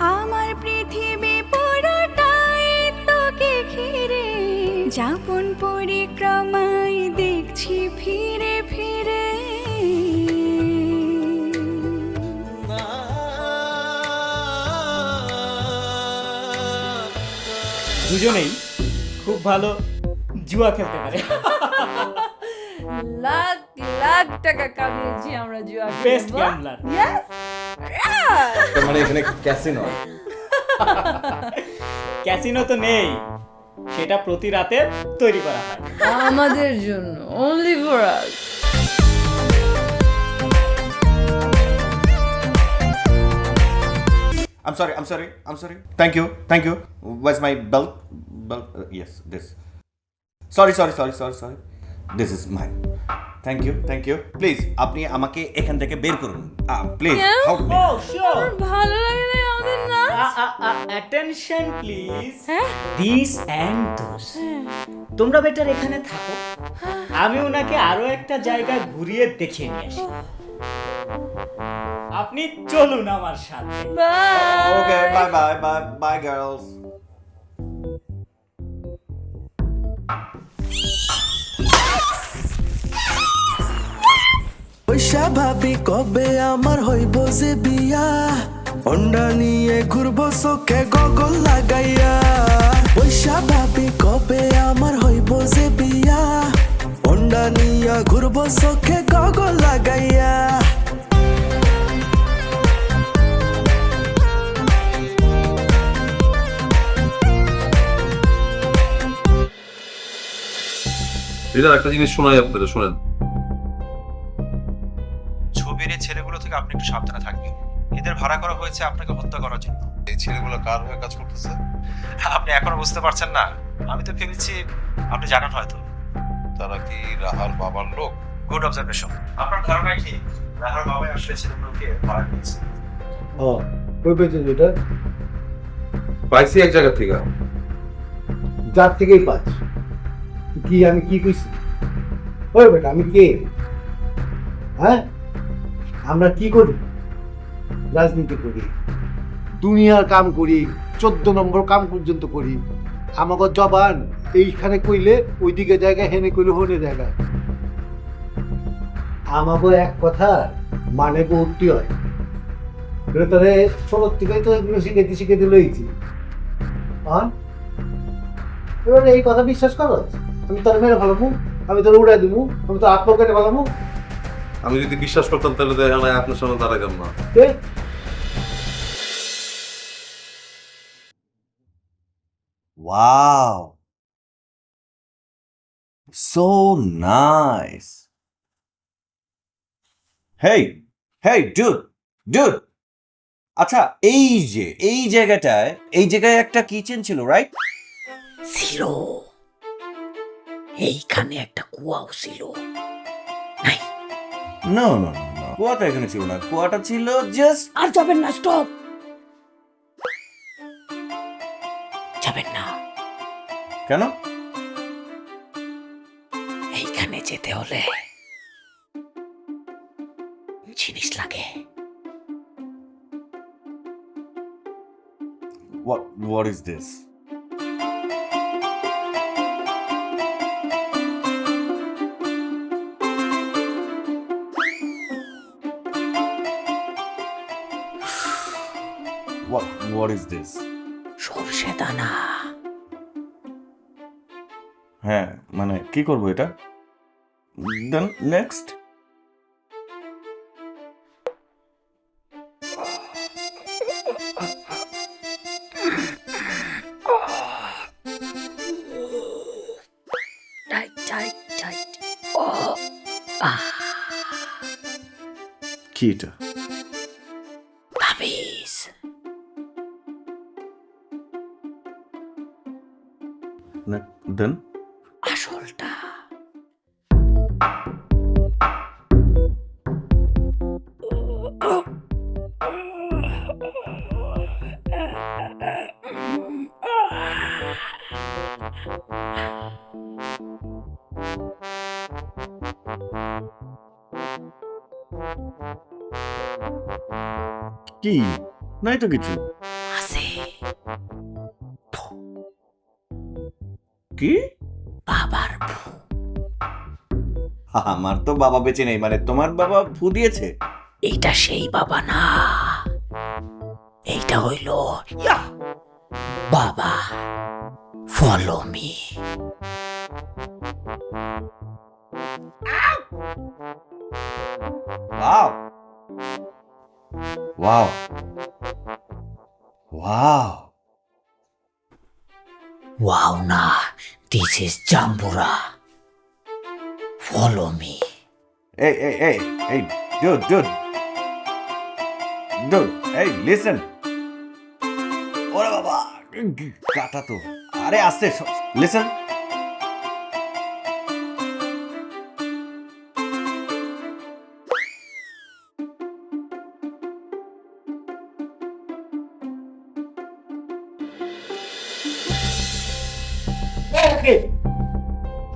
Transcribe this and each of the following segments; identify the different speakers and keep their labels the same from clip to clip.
Speaker 1: আমার পৃথিবী পুরোটাই তোকে ঘিরে। যাপন পরিক্রমায় দেখছি ফিরে ফিরে।
Speaker 2: দুজনেই খুব ভালো জুয়া খেলতে পারে।
Speaker 3: লাখ লাখ টাকা কামিয়েছি আমরা জুয়া
Speaker 2: বেস্ট গ্যামলার
Speaker 3: Yes!
Speaker 4: মানে এখানে ক্যাসিনো
Speaker 2: ক্যাসিনো তো নেই সেটা প্রতি রাতে তৈরি করা হয়
Speaker 3: আমাদের জন্য only for us
Speaker 4: I'm sorry, I'm sorry, I'm sorry. Thank you, thank you. Where's my belt? Belt? Uh, yes, this. Sorry, sorry, sorry, sorry, sorry. This is mine. Thank you, thank you. Please, আপনি আমাকে এখান থেকে বের করুন। Please
Speaker 2: sure
Speaker 3: ভালো লাগে না আমাদের না।
Speaker 2: অ্যাটেনশন প্লিজ
Speaker 3: হ্যাঁ?
Speaker 2: দিস অ্যান্ড দোস তোমরা বেটার এখানে থাকো। আমি ওনাকে আরও একটা জায়গা ঘুরিয়ে দেখিয়ে নিয়ে আসি। আপনি চলুন আমার সাথে।
Speaker 4: Okay bye bye bye bye girls
Speaker 5: পয়সা ভাবি কবে আমার হইব যে বিয়া? অন্ডা নিয়ে ঘুরবো চোখে গগল লাগাইয়া। পয়সা ভাবি কবে আমার হইব যে বিয়া? অন্ডা নিয়ে ঘুরবো চোখে গগল লাগাইয়া।
Speaker 6: একটা জিনিস শোনাই আপনাদের, শোনেন।
Speaker 7: থেকে আপনি একটু সাবধানে থাকবেন। এদের ভাড়া করা হয়েছে আপনাকে হত্যা করার জন্য।
Speaker 6: এই ছেলেগুলো কার হয়ে কাজ করতেছে?
Speaker 7: আপনি এখনও বুঝতে পারছেন না। আমি তো ভেবেছি আপনি জানেন হয়তো।
Speaker 6: তারা কি রাহার বাবার লোক?
Speaker 7: গুড অবজারভেশন আপনার ধারণা কি? রাহার বাবাই আসলে ছেলেগুলোকে ভাড়া নিয়েছে
Speaker 8: কই পেয়েছেন এটা
Speaker 6: পাইছি এক জায়গা থেকে।
Speaker 8: যার থেকেই পাচ্ছ। কি আমি কি কইছি? ওই বেটা আমি কে? হ্যাঁ? আমরা কি করি? রাজনীতি করি, দুনিয়ার কাম করি, চোদ্দ নম্বর কাম পর্যন্ত করি। আমাকে জবান এইখানে কইলে ওইদিকে জায়গা হেনে কইলে হনে জায়গা আমাকে এক কথা মানে বহুটি হয়। তাহলে ছোটোর থেকেই তো এগুলো শিখাইতে শিখাইতে লইছি। হ্যাঁ এবারে এই কথা বিশ্বাস করো? আমি তোর মেরে ফেলামু, আমি তোর উড়াই দিবো আমি তোর আত্ম কেটে ফেলামু।
Speaker 6: আমি যদি বিশ্বাস করতাম তাহলে তো এখানে আপনার সামনে দাঁড়াতাম না
Speaker 4: Wow. So nice. Hey, hey, dude, dude. আচ্ছা এই যে এই জায়গাটায় এই জায়গায় একটা কিচেন ছিল রাইট
Speaker 9: ছিল এইখানে একটা কুয়াও ছিল
Speaker 4: নো নো নো কুয়াটা এখানে ছিল না। কুয়াটা ছিল জাস্ট
Speaker 9: আর যাবেন না স্টপ যাবেন না।
Speaker 4: কেন?
Speaker 9: এইখানে যেতে হলে জিনিস লাগে।
Speaker 4: What what is this?
Speaker 9: সর্ষে দানা
Speaker 4: হ্যাঁ মানে কি করব এটা? দেন নেক্সট কি এটা দেন
Speaker 9: আসলটা
Speaker 4: কি নাই তো কিছু আমার তো বাবা বেঁচে নেই মানে তোমার বাবা ফু দিয়েছে।
Speaker 9: এইটা সেই বাবা না। এইটা হইল বাবা follow me
Speaker 4: wow! Wow! Wow!
Speaker 9: Wow না দিস ইজ জাম্বুরা। ফলো মি
Speaker 4: এই এই এই এই dude dude. Dude এই লিসেন ওরে বাবা, কাটা তো। আরে আস্তে লিসেন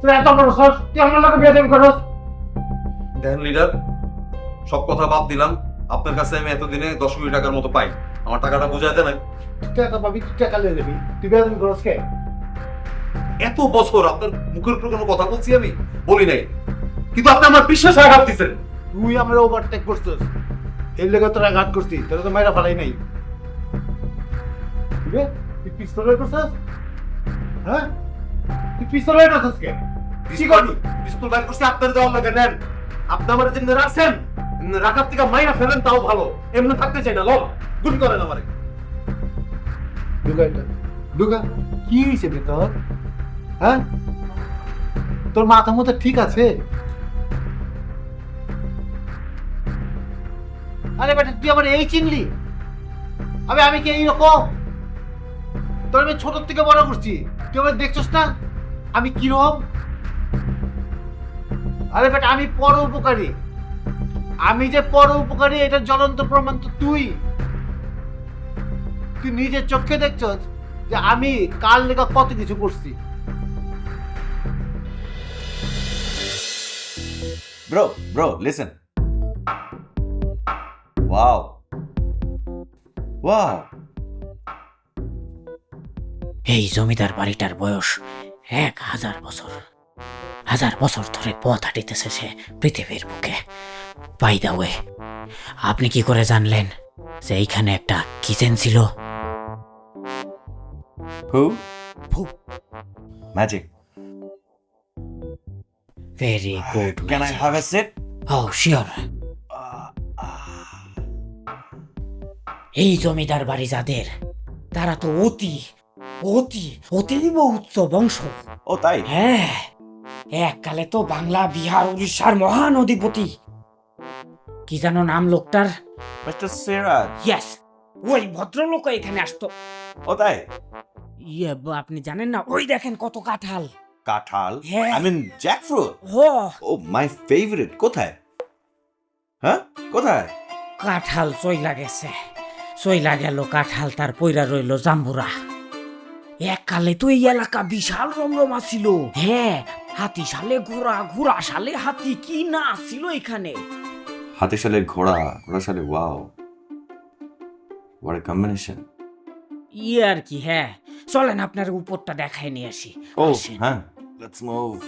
Speaker 8: তুই এত বড় সাহস তুই আমার লোকে বিয়ে করস?
Speaker 10: দেখেন লিডার সব কথা বাদ দিলাম। আপনার কাছে আমি এতদিনে দশ কোটি টাকার মতো পাই। আমার টাকাটা বুঝাই দেন
Speaker 8: তুই টাকা পাবি তুই টাকা লিয়ে দেবি তুই বিয়ে দেবি করস কে?
Speaker 10: এত বছর আপনার মুখের উপর কোনো কথা বলছি আমি? বলি নাই। কিন্তু আপনি আমার বিশ্বাস আঘাত দিচ্ছেন
Speaker 8: তুই আমার ওভারটেক করছিস। এই লেগে তোরা ঘাট করছি তোরা তো মাইরা ফালাই নাই? তুই পিস্তলের করছিস? হ্যাঁ? তুই পিস্তলের করছিস কে কি করবি?
Speaker 10: পিস্তল বাইর করছি আপনার দেওয়ার লাগে নেন। আপনি আমার জন্য রাখছেন রাখার থেকে মাইরা ফেলেন তাও ভালো। এমনি থাকতে চাই না লব গুলি করেন আমারে।
Speaker 8: ঢুকা এটা। ঢুকা। কি হয়েছে রে তোর হ্যাঁ? তোর মাথা মতো ঠিক আছে? আরে বেটা তুই আমার এই চিনলি? আবে আমি কি এইরকম? তোর আমি ছোট থেকে বড় করছি। তুই আমার দেখছস না? আমি কীরকম আরে বেটা আমি পর উপকারী। আমি যে পর উপকারী এটা জ্বলন্ত প্রমাণ তো তুই। তুই নিজের চোখে দেখছস যে আমি কাল লেখা কত কিছু করছি।
Speaker 4: Bro bro listen wow wow
Speaker 9: এই জমিদার বাড়িটার বয়স এক হাজার বছর। হাজার বছর ধরে পথ হাঁটিতেছে সে পৃথিবীর বুকে। বাই দা ওয়ে আপনি কি করে জানলেন যে এইখানে একটা কিচেন ছিল?
Speaker 4: হু হু magic
Speaker 9: very good
Speaker 4: can I have a seat
Speaker 9: oh sure এই জমিদার বাড়ি যাদের তারা তো অতি অতি অতীব উচ্চ বংশ
Speaker 4: ও তাই?
Speaker 9: হ্যাঁ এককালে তো বাংলা বিহার উড়িষ্যার মহান অধিপতি। কি জানো নাম লোকটার?
Speaker 4: মিস্টার সিরাজ।
Speaker 9: ইয়েস ওই ভদ্রলোক এখানে আসতো।
Speaker 4: ও তাই?
Speaker 9: ইয়ে আপনি জানেন না? ওই দেখেন কত কাঁঠাল।
Speaker 4: কাঁঠাল। I mean jackfruit oh my favourite কোথায়? হ্যাঁ কোথায়?
Speaker 9: কাঁঠাল চইলা গেছে। চইলা গেল কাঁঠাল তার পইরা রইল জাম্বুরা। এককালে তো এই এলাকা বিশাল রমরমা ছিল। হ্যাঁ হাতি সালে ঘোড়া ঘোড়া সালে হাতি কি না ছিল এখানে?
Speaker 4: হাতিশালের ঘোড়া ঘোড়াশালে ওয়াও হোয়াট কম্বিনেশন
Speaker 9: ইয়ে আর কি হ্যাঁ। চলেন আপনার উপরটা দেখায় নিয়ে আসি।
Speaker 4: ও
Speaker 9: আসেন।
Speaker 4: হ্যাঁ। লেটস মুভ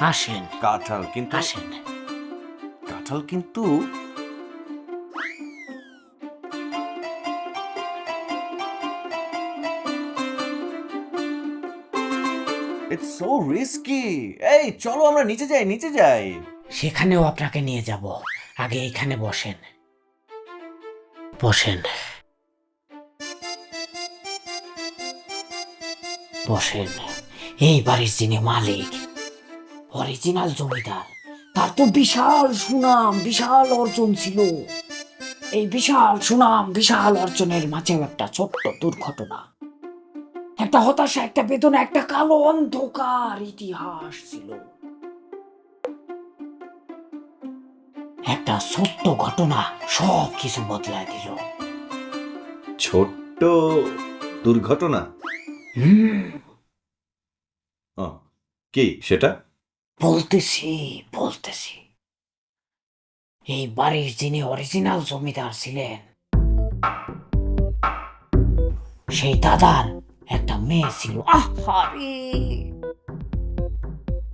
Speaker 9: আসেন।
Speaker 4: কাঁঠাল কিন্তু
Speaker 9: আসেন।
Speaker 4: কাঁঠাল কিন্তু ইটস সো রিস্কি এই, চলো আমরা নিচে যাই নিচে যাই।
Speaker 9: সেখানেও আপনাকে নিয়ে যাব। আগে এখানে বসেন। বসেন। বসেন। এই বাড়ির যিনি মালিক অরিজিনাল জমিদার, তার তো বিশাল সুনাম, বিশাল অর্জন ছিল। এই বিশাল সুনাম, বিশাল অর্জনের মাঝেও একটা ছোট্ট দুর্ঘটনা। একটা হতাশা একটা বেদনা একটা কালো অন্ধকার ইতিহাস ছিল। একটা ছোট্ট ঘটনা সব কিছু বদলায় দিল।
Speaker 4: ছোট্ট দুর্ঘটনা? ও, কি সেটা?
Speaker 9: বলতেছি বলতেছি। এই বাড়ির যিনি অরিজিনাল জমিদার ছিলেন সেই দাদার একটা মেয়ে ছিল। আহারে!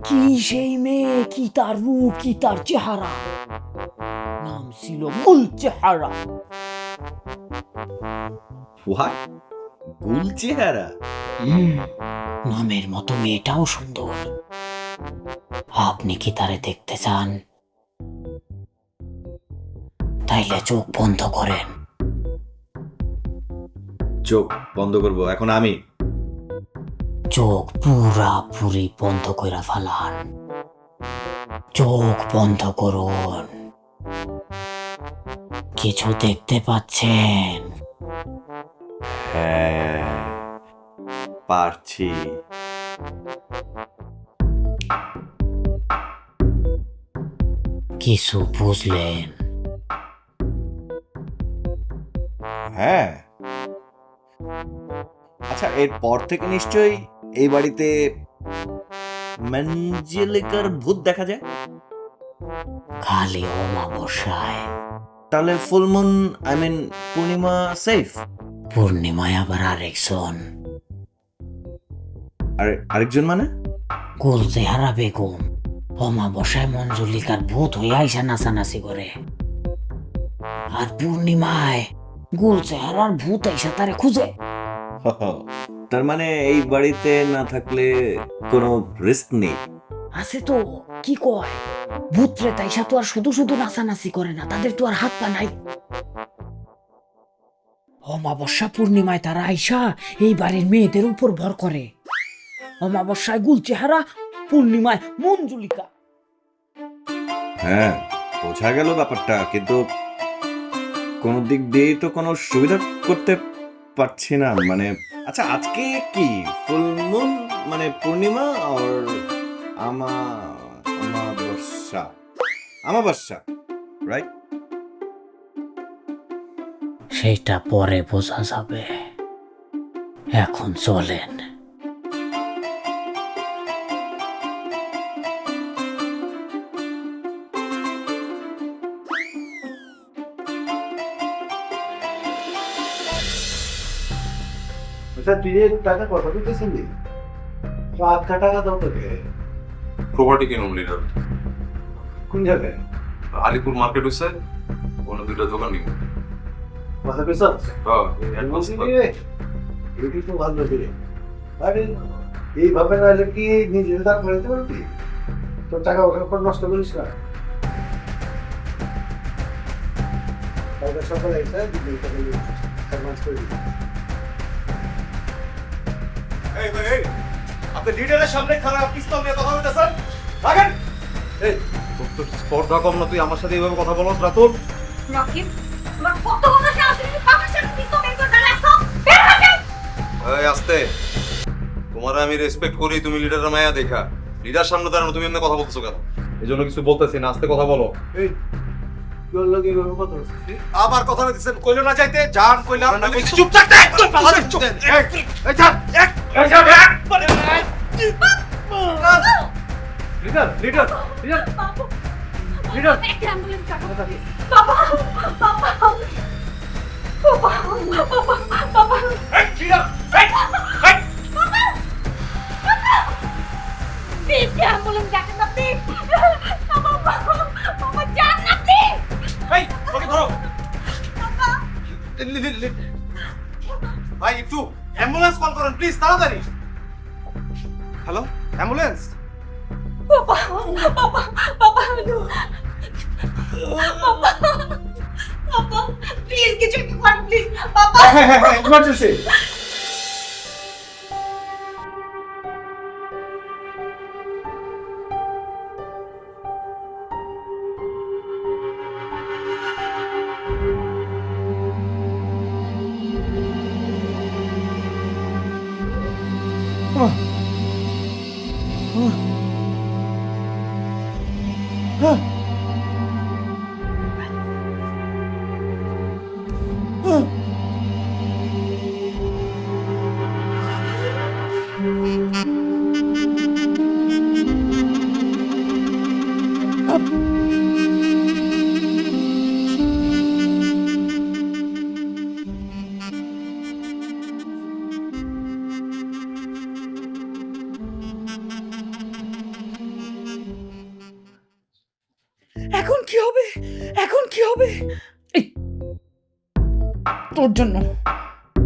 Speaker 9: কি সেই মেয়ে? কি তার রূপ? কি তার চেহারা? নাম ছিল গুল চেহারা।
Speaker 4: হোয়াট গুল চেহারা।
Speaker 9: নামের মতো মেয়েটাও সুন্দর। আপনি কি তারে দেখতে চান? তাইলে চোখ বন্ধ করেন।
Speaker 4: চোখ বন্ধ করব এখন আমি।
Speaker 9: চোখ পুরা পুরি বন্ধ কইরা ফালান। চোখ বন্ধ করুন। কিছু দেখতে পাচ্ছেন?
Speaker 4: হ্যাঁ পারছি।
Speaker 9: কিছু বুঝলেন?
Speaker 4: হ্যাঁ। আচ্ছা এরপর থেকে নিশ্চয়ই এই বাড়িতে ম্যাঞ্জেলিকার ভূত দেখা যায়?
Speaker 9: খালি অমাবস্যায়।
Speaker 4: তাহলে ফুলমুন আই মিন পূর্ণিমা সেফ
Speaker 9: পূর্ণিমায় আবার আরেকজন।
Speaker 4: আর আরেকজন মানে?
Speaker 9: গোল চেহারা বেগম অমাবস্যায় মঞ্জুলিকার ভূত হয়ে আইসা নাচানাচি করে। আর পূর্ণিমায় গোল চেহারার ভূত আইসা তারে খুঁজে।
Speaker 4: তার মানে এই বাড়িতে না থাকলে কোনো রিস্ক নেই।
Speaker 9: আছে তো কি কয়? ভূত প্রেত আইসা তো আর শুধু শুধু নাচানাচি করে না তাদের তো আর হাত পা নাই। অমাবস্যা পূর্ণিমায় তারা আইসা এই বাড়ির মেয়েদের উপর ভর করে। অমাবস্যায় গুল চেহারা পূর্ণিমায় মঞ্জুলিকা।
Speaker 4: হ্যাঁ বোঝা গেল ব্যাপারটা কিন্তু কোনো দিক দিয়েই তো কোনো সুবিধা করতে পারছি না মানে আচ্ছা আজকে কি ফুল মুন পূর্ণিমা আর আমা আমাবস্যা আমাবস্যা রাইট
Speaker 9: সেইটা পরে বোঝা যাবে। এখন চলেন।
Speaker 8: আচ্ছা তুই টাকা কথা বলতেছেন নি তো আটকা টাকা দাও তোকে।
Speaker 10: প্রপার্টি কিনুন লিডার
Speaker 8: কোন জায়গায়?
Speaker 10: আলিপুর মার্কেট হচ্ছে কোনো দুইটা দোকান নিব
Speaker 8: কথা পেছন
Speaker 10: হ্যাঁ
Speaker 8: এটি তো। ভালো রে আরে এইভাবে না হলে কি নিজের দাম ফেলতে পারবি? তোর টাকা ওখানে পর নষ্ট করিস না। কালকে সকালে এসে দুই টাকা অ্যাডভান্স করে দিবি।
Speaker 10: এই এই আপনি লিডারের সামনে খারাপ পিস্তল নিয়ে কথা বলতেছেন? রাখেন! এই তোর তো স্পর্ধা কম না তুই আমার সাথে এইভাবে কথা বলছ রাতুল।
Speaker 11: রকিব তোমার কত বড় সাহস তুমি বাবার সাথে পিস্তল বের করে দাঁড়াচ্ছ বের
Speaker 10: এই আস্তে। তোমার আমি রেসপেক্ট করি তুমি লিডারের মায়া দেখা। লিডার সামনে দাঁড়ানো তুমি এমনি কথা বলছো কেন? এই জন্য কিছু বলতেছি না আস্তে কথা বলো।
Speaker 8: এই
Speaker 10: আবার কথা দিচ্ছেন কইলো না যাইতে? যান কইলাম চুপ থাকতে একদম পালা চুপ এই এই যান এক এই যান এক লিডার লিডার লিডার
Speaker 11: বাবু
Speaker 10: লিডার
Speaker 11: একটা অ্যাম্বুলেন্স ডাকো বাবা বাবা বাবা বাবা বাবা
Speaker 10: এই লিডার এই এই
Speaker 11: প্লিজ অ্যাম্বুলেন্স ডাকেন না প্লিজ বাবা বাবা যান না প্লিজ
Speaker 10: এই ওকে ধরো লি- লি- লি- ভাই একটু অ্যাম্বুলেন্স কল করুন প্লিজ তাড়াতাড়ি। হ্যালো অ্যাম্বুলেন্স
Speaker 11: বাবা বাবা বাবা বাবা বাবা প্লিজ কিছু একটু করুন প্লিজ বাবা
Speaker 10: হ্যাঁ হ্যাঁ হ্যাঁ ইমার্জেন্সি
Speaker 12: এখন কি হবে? এখন কি হবে? এই, তোর জন্য।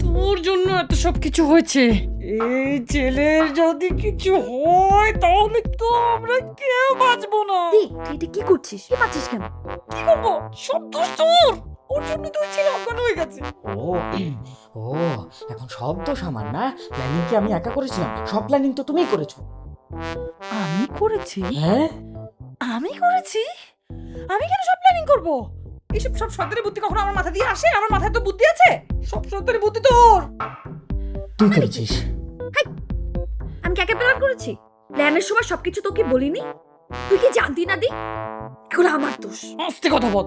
Speaker 12: তোর জন্য এত সব কিছু হয়েছে। এই ছেলের যদি কিছু হয় তাহলে তো আমরা কেউ বাঁচবো না।
Speaker 11: তুই এটা কি করছিস? কি পাচ্ছিস কেন?
Speaker 12: কি করব? সব দোষ তোর ওর জন্য তুই ছেলে অজ্ঞান হয়ে গেছে। ও ও এখন সব দোষ আমার না? প্ল্যানিং কি আমি একা করেছিলাম? সব প্ল্যানিং তো তুমিই করেছ।
Speaker 9: আমি করেছি?
Speaker 12: হ্যাঁ?
Speaker 9: আমি করেছি? আমি কেন সব প্ল্যানিং করব? এইসব সব সরকারি বুদ্ধি কখনো আমার মাথা দিয়ে আসে? আমার মাথায় তো বুদ্ধি আছে? সব সরকারি বুদ্ধি তোর
Speaker 12: তুই করেছিস।
Speaker 11: আমি কাকে প্ল্যান করেছি? প্ল্যানের সময় সবকিছু তোকে বলিনি? তুই কি জানতি না দি? এগুলো আমার দোষ।
Speaker 12: আস্তে কথা বল।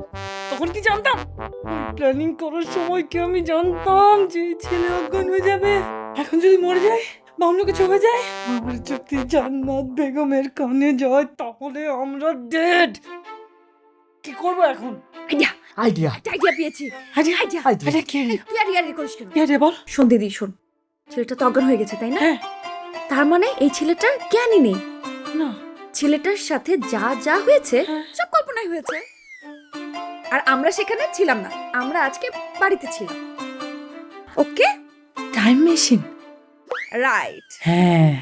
Speaker 12: তখন কি জানতাম? প্ল্যানিং করার সময় কি আমি জানতাম যে ছেলে অজ্ঞান হয়ে যাবে? এখন যদি মরে যায় বা অন্য কিছু হয়ে যায় আমার যদি জান্নাত বেগমের কানে যায় তাহলে আমরা ডেড কি করব এখন?
Speaker 11: আইডিয়া।
Speaker 12: আইডিয়া।
Speaker 11: আইডিয়া পেয়েছি।
Speaker 12: আইডিয়া?
Speaker 11: আইডিয়া।
Speaker 12: আইডিয়া। কি
Speaker 11: তুই আর ইয়ারি করিস কেন?
Speaker 12: কি আইডিয়া বল?
Speaker 11: শোন দিদি শোন। ছেলেটা তো অজ্ঞান হয়ে গেছে তাই না?
Speaker 12: হ্যাঁ।
Speaker 11: তার মানে এই ছেলেটা জ্ঞানই নেই।
Speaker 12: না।
Speaker 11: ছেলেটার সাথে যা যা হয়েছে
Speaker 12: হ্যাঁ।
Speaker 11: সব কল্পনাই হয়েছে। আর আমরা সেখানে ছিলাম না। আমরা আজকে বাড়িতে ছিলাম। ওকে?
Speaker 12: টাইম মেশিন
Speaker 11: রাইট
Speaker 12: হ্যাঁ।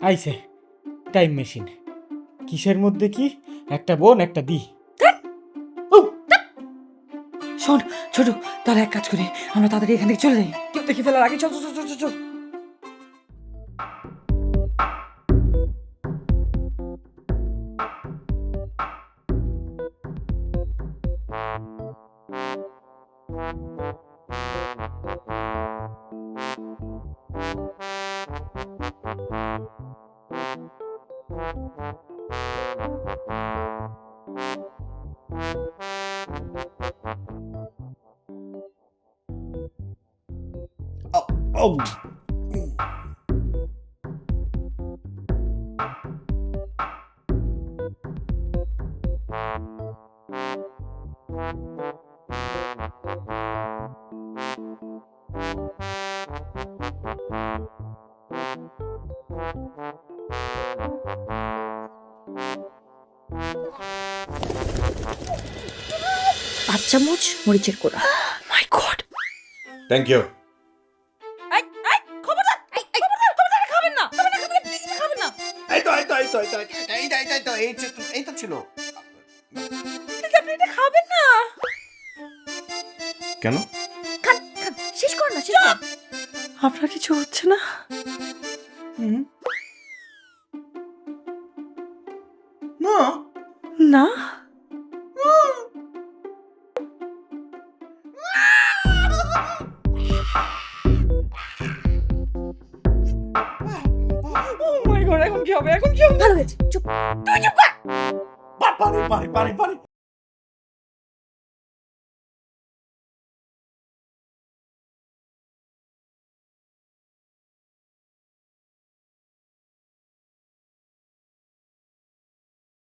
Speaker 12: আইছে। টাইম মেশিন কিসের মধ্যে কি? একটা বোন একটা দি শোন ছোট তাহলে এক কাজ করি আমরা তাড়াতাড়ি এখান থেকে চলে যাই। কেউ দেখে ফেলার আগে চল চল চল,
Speaker 4: Oh.
Speaker 11: পাঁচ চামচ মরিচের কোড়া
Speaker 12: মাই গড
Speaker 4: থ্যাংক ইউ কেন?
Speaker 11: খান খান শেষ কর না শেষ কর।
Speaker 12: আপনার কিছু হচ্ছে না?
Speaker 4: না।
Speaker 12: না? এখন কি হবে? এখন কি হবে?
Speaker 11: ভালো হয়েছে চুপ।
Speaker 4: পানি পানি পানি পানি।